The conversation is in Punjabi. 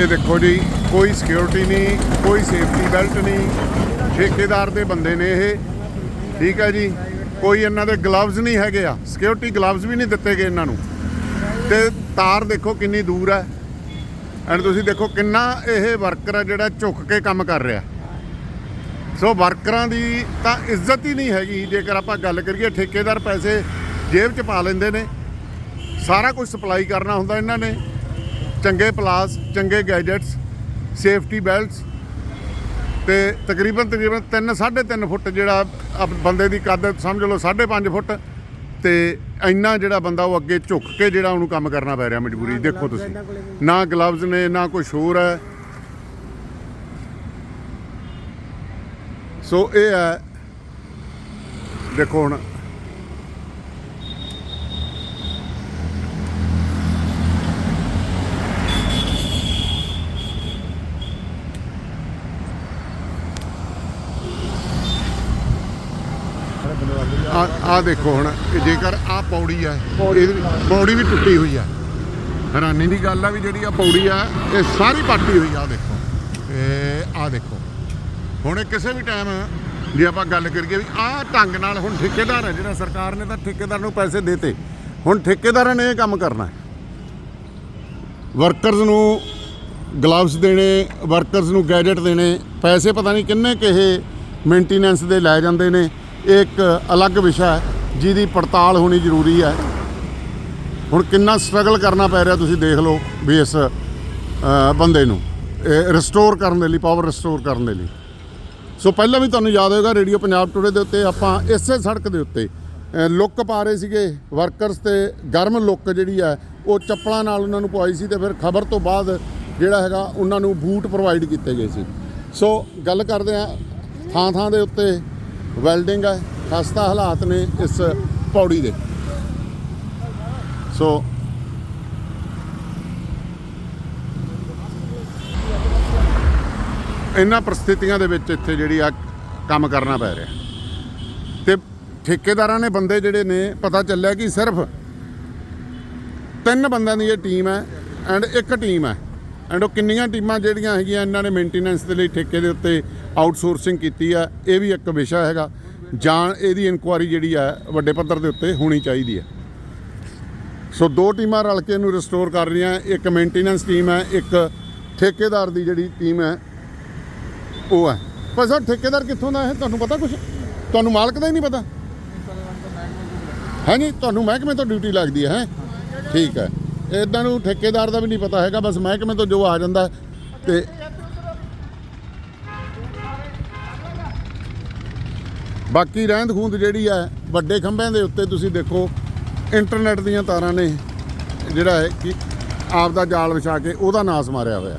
ਇਹ ਦੇਖੋ ਜੀ, ਕੋਈ ਸਿਕਿਉਰਿਟੀ ਨਹੀਂ, ਕੋਈ ਸੇਫਟੀ ਬੈਲਟ ਨਹੀਂ, ਠੇਕੇਦਾਰ ਦੇ ਬੰਦੇ ਨੇ ਇਹ। ਠੀਕ ਹੈ ਜੀ, ਕੋਈ ਇਹਨਾਂ ਦੇ ਗਲਵਜ਼ ਨਹੀਂ ਹੈਗੇ ਆ। ਸਿਕਿਉਰਿਟੀ ਗਲਵਜ਼ ਵੀ ਨਹੀਂ ਦਿੱਤੇ ਗਏ ਇਹਨਾਂ ਨੂੰ। ਤੇ ਤਾਰ ਦੇਖੋ ਕਿੰਨੀ ਦੂਰ ਹੈ। ਐਂਡ ਤੁਸੀਂ ਦੇਖੋ ਕਿੰਨਾ ਇਹ ਵਰਕਰ ਆ ਜਿਹੜਾ ਝੁੱਕ ਕੇ ਕੰਮ ਕਰ ਰਿਹਾ। ਸੋ ਵਰਕਰਾਂ ਦੀ ਤਾਂ ਇੱਜ਼ਤ ਹੀ ਨਹੀਂ ਹੈਗੀ। ਜੇਕਰ ਆਪਾਂ ਗੱਲ ਕਰੀਏ, ਠੇਕੇਦਾਰ ਪੈਸੇ ਜੇਬ 'ਚ ਪਾ ਲੈਂਦੇ ਨੇ। ਸਾਰਾ ਕੁਝ ਸਪਲਾਈ ਕਰਨਾ ਹੁੰਦਾ ਇਹਨਾਂ ਨੇ। ਚੰਗੇ ਪਲਾਸ ਚੰਗੇ ਗੈਜਟਸ ਸੇਫਟੀ ਬੈਲਟਸ ਤੇ ਤਕਰੀਬਨ ਤਕਰੀਬਨ 3 3.5 ਫੁੱਟ ਜਿਹੜਾ ਬੰਦੇ ਦੀ ਕੱਦ ਸਮਝ ਲਓ 5.5 ਫੁੱਟ ਤੇ ਇੰਨਾ ਜਿਹੜਾ ਬੰਦਾ ਉਹ ਅੱਗੇ ਝੁੱਕ ਕੇ ਜਿਹੜਾ ਉਹਨੂੰ ਕੰਮ ਕਰਨਾ ਪੈ ਰਿਹਾ ਮਜਬੂਰੀ ਦੇਖੋ ਤੁਸੀਂ। ਨਾ ਗਲਵਜ਼ ਨੇ ਨਾ ਕੋਈ ਸ਼ੋਰ ਹੈ। ਸੋ ਇਹ ਹੈ ਦੇਖੋ ਹੁਣ ਆ ਆ ਦੇਖੋ ਹੁਣ ਜੇਕਰ ਆ ਪੌੜੀ ਆ ਇਹਦੀ ਪੌੜੀ ਵੀ ਟੁੱਟੀ ਹੋਈ ਆ। ਹੈਰਾਨੀ ਦੀ ਗੱਲ ਆ ਵੀ ਜਿਹੜੀ ਆ ਪੌੜੀ ਆ ਇਹ ਸਾਰੀ ਪਾਟੀ ਹੋਈ ਆ ਦੇਖੋ। ਇਹ ਆ ਦੇਖੋ। ਹੁਣ ਇਹ ਕਿਸੇ ਵੀ ਟਾਈਮ ਜੇ ਆਪਾਂ ਗੱਲ ਕਰੀਏ ਵੀ ਆਹ ਢੰਗ ਨਾਲ ਹੁਣ ਠੇਕੇਦਾਰ ਹੈ ਜਿਹੜਾ ਸਰਕਾਰ ਨੇ ਤਾਂ ਠੇਕੇਦਾਰ ਨੂੰ ਪੈਸੇ ਦੇਤੇ। ਹੁਣ ਠੇਕੇਦਾਰਾਂ ਨੇ ਇਹ ਕੰਮ ਕਰਨਾ ਹੈ। ਵਰਕਰਸ ਨੂੰ ਗਲਵਸ ਦੇਣੇ ਵਰਕਰਸ ਨੂੰ ਗੈਜਟ ਦੇਣੇ ਪੈਸੇ ਪਤਾ ਨਹੀਂ ਕਿੰਨੇ ਕਿਹੇ ਮੇਨਟੇਨੈਂਸ ਦੇ ਲੈ ਜਾਂਦੇ ਨੇ। ਇਹ ਇੱਕ ਅਲੱਗ ਵਿਸ਼ਾ ਹੈ, ਜਿਹਦੀ ਪੜਤਾਲ ਹੋਣੀ ਜ਼ਰੂਰੀ ਹੈ। ਹੁਣ ਕਿੰਨਾ ਸਟਰਗਲ ਕਰਨਾ ਪੈ ਰਿਹਾ ਤੁਸੀਂ ਦੇਖ ਲਓ ਵੀ ਇਸ ਬੰਦੇ ਨੂੰ। ਰਿਸਟੋਰ ਕਰਨ ਦੇ ਲਈ ਪਾਵਰ ਰਿਸਟੋਰ ਕਰਨ ਦੇ ਲਈ। ਸੋ ਪਹਿਲਾਂ ਵੀ ਤੁਹਾਨੂੰ ਯਾਦ ਹੋਵੇਗਾ ਰੇਡੀਓ ਪੰਜਾਬ ਟੁਡੇ ਦੇ ਉੱਤੇ ਆਪਾਂ ਇਸੇ ਸੜਕ ਦੇ ਉੱਤੇ ਲੁੱਕ ਪਾ ਰਹੇ ਸੀਗੇ ਵਰਕਰਸ ਤੇ ਗਰਮ ਲੁੱਕ ਜਿਹੜੀ ਹੈ, ਉਹ ਚੱਪਲਾਂ ਨਾਲ ਉਹਨਾਂ ਨੂੰ ਪਵਾਈ ਸੀ ਤੇ ਫਿਰ ਖਬਰ ਤੋਂ ਬਾਅਦ ਜਿਹੜਾ ਹੈਗਾ, ਉਹਨਾਂ ਨੂੰ ਬੂਟ ਪ੍ਰੋਵਾਈਡ ਕੀਤੇ ਗਏ ਸੀ। ਸੋ ਗੱਲ ਕਰਦੇ ਆ ਥਾਂ ਥਾਂ ਦੇ ਉੱਤੇ ਵੈਲਡਿੰਗ ਹੈ, ਖਸਤਾ ਹਾਲਾਤ ਨੇ ਇਸ ਪੌੜੀ ਦੇ। ਸੋ ਇਹਨਾਂ ਪ੍ਰਸਥਿਤੀਆਂ ਦੇ ਵਿੱਚ ਇੱਥੇ ਜਿਹੜੀ ਆ ਕੰਮ ਕਰਨਾ ਪੈ ਰਿਹਾ। ਤੇ ਠੇਕੇਦਾਰਾਂ ਨੇ ਬੰਦੇ ਜਿਹੜੇ ਨੇ, ਪਤਾ ਚੱਲਿਆ ਕਿ ਸਿਰਫ ਤਿੰਨ ਬੰਦਿਆਂ ਦੀ ਇਹ ਟੀਮ ਹੈ, ਐਂਡ ਇੱਕ ਟੀਮ ਹੈ। ਐਂਡ ਉਹ ਕਿੰਨੀਆਂ ਟੀਮਾਂ ਜਿਹੜੀਆਂ ਹੈਗੀਆਂ ਇਹਨਾਂ ਨੇ ਮੇਨਟੇਨੈਂਸ ਦੇ ਲਈ ਠੇਕੇ ਦੇ ਉੱਤੇ ਆਊਟਸੋਰਸਿੰਗ ਕੀਤੀ ਆ, ਇਹ ਵੀ ਇੱਕ ਵਿਸ਼ਾ ਹੈਗਾ। ਜਾਂ ਇਹਦੀ ਇਨਕੁਆਰੀ ਜਿਹੜੀ ਹੈ ਵੱਡੇ ਪੱਧਰ ਦੇ ਉੱਤੇ ਹੋਣੀ ਚਾਹੀਦੀ ਹੈ ਸੋ ਦੋ ਟੀਮਾਂ ਰਲ ਕੇ ਇਹਨੂੰ ਰਿਸਟੋਰ ਕਰ ਰਹੀਆਂ, ਇੱਕ ਮੇਨਟੇਨੈਂਸ ਟੀਮ ਹੈ ਇੱਕ ਠੇਕੇਦਾਰ ਦੀ ਜਿਹੜੀ ਟੀਮ ਹੈ ਉਹ ਹੈ ਪਰ ਸਰ ਠੇਕੇਦਾਰ ਕਿੱਥੋਂ ਦਾ ਹੈ? ਤੁਹਾਨੂੰ ਪਤਾ ਕੁਝ ਤੁਹਾਨੂੰ ਮਾਲਕ ਦਾ ਹੀ ਨਹੀਂ ਪਤਾ? ਹੈ ਨਹੀਂ ਤੁਹਾਨੂੰ ਮਹਿਕਮੇ ਤੋਂ ਡਿਊਟੀ ਲੱਗਦੀ ਹੈ ਹੈ? ਠੀਕ ਹੈ ਇਦਾਂ ਨੂੰ ਠੇਕੇਦਾਰ ਦਾ ਵੀ ਨਹੀਂ ਪਤਾ ਹੈਗਾ, ਬਸ ਮਹਿਕਮੇ ਤੋਂ ਜੋ ਆ ਜਾਂਦਾ ਹੈ ਤੇ ਬਾਕੀ ਰਹਿੰਦ ਖੂੰਦ ਜਿਹੜੀ ਹੈ, ਵੱਡੇ ਖੰਭਿਆਂ ਦੇ ਉੱਤੇ ਤੁਸੀਂ ਦੇਖੋ, ਇੰਟਰਨੈਟ ਦੀਆਂ ਤਾਰਾਂ ਨੇ ਜਿਹੜਾ ਹੈ ਕਿ ਆਪ ਦਾ ਜਾਲ ਵਿਛਾ ਕੇ ਉਹਦਾ ਨਾਸ ਮਾਰਿਆ ਹੋਇਆ।